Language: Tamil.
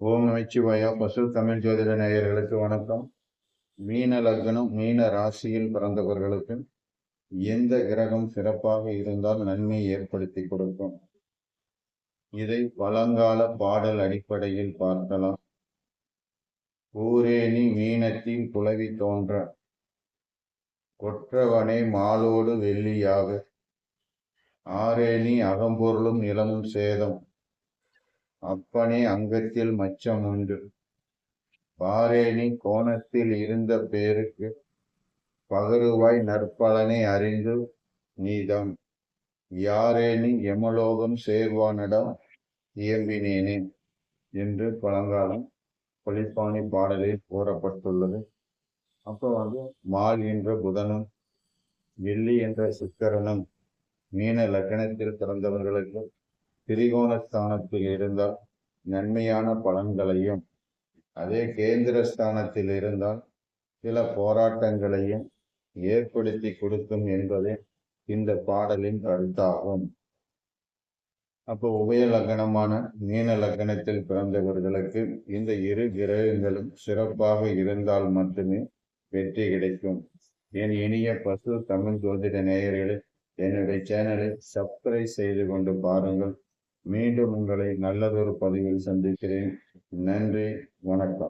ஓம் நமச்சிவாயா பசு தமிழ் ஜோதிட நேயர்களுக்கு வணக்கம். மீன லக்னம் மீன ராசியில் பிறந்தவர்களுக்கு எந்த கிரகம் சிறப்பாக இருந்தால் நன்மை ஏற்படுத்தி கொடுக்கும்? இதை பழங்கால பாடல் அடிப்படையில் பார்க்கலாம். ஊரேனி மீனத்தின் குலவி தோன்ற கொற்றவனே மாலோடு வெள்ளியாக. ஆரேனி அகம்பொருளும் நிலமும் சேதம் அப்பனே அங்கத்தில் மச்சம் உண்டு. பாரேனி கோணத்தில் இருந்த பேருக்கு பகருவாய் நற்பலனை அறிந்து நீதம். யாரேனி எமலோகம் சேர்வானிடம் இயம்பினேனே என்று பழங்காலம் பொலிப்பாணி பாடலில் கூறப்பட்டுள்ளது. அப்போ வந்து மால் என்ற புதனும் வெள்ளி என்ற சுக்கரனும் மீன லக்கணத்தில் பிறந்தவர்களுக்கு திரிகோணஸ்தானத்தில் இருந்தால் நன்மையான பலன்களையும் அதே கேந்திர ஸ்தானத்தில் இருந்தால் சில போராட்டங்களையும் ஏற்படுத்தி கொடுக்கும் என்பதே இந்த பாடலின் கருத்தாகும். அப்போ உபய லக்னமான மீன லக்னத்தில் பிறந்தவர்களுக்கு இந்த இரு கிரகங்களும் சிறப்பாக இருந்தால் மட்டுமே வெற்றி கிடைக்கும். என் இனிய பசு தமிழ் ஜோதிட நேயர்களே என்னுடைய சேனலை சப்ஸ்கிரைப் செய்து கொண்டு பாருங்கள். மீண்டும் உங்களை நல்லதொரு பதிவில் சந்திக்கிறேன். நன்றி வணக்கம்.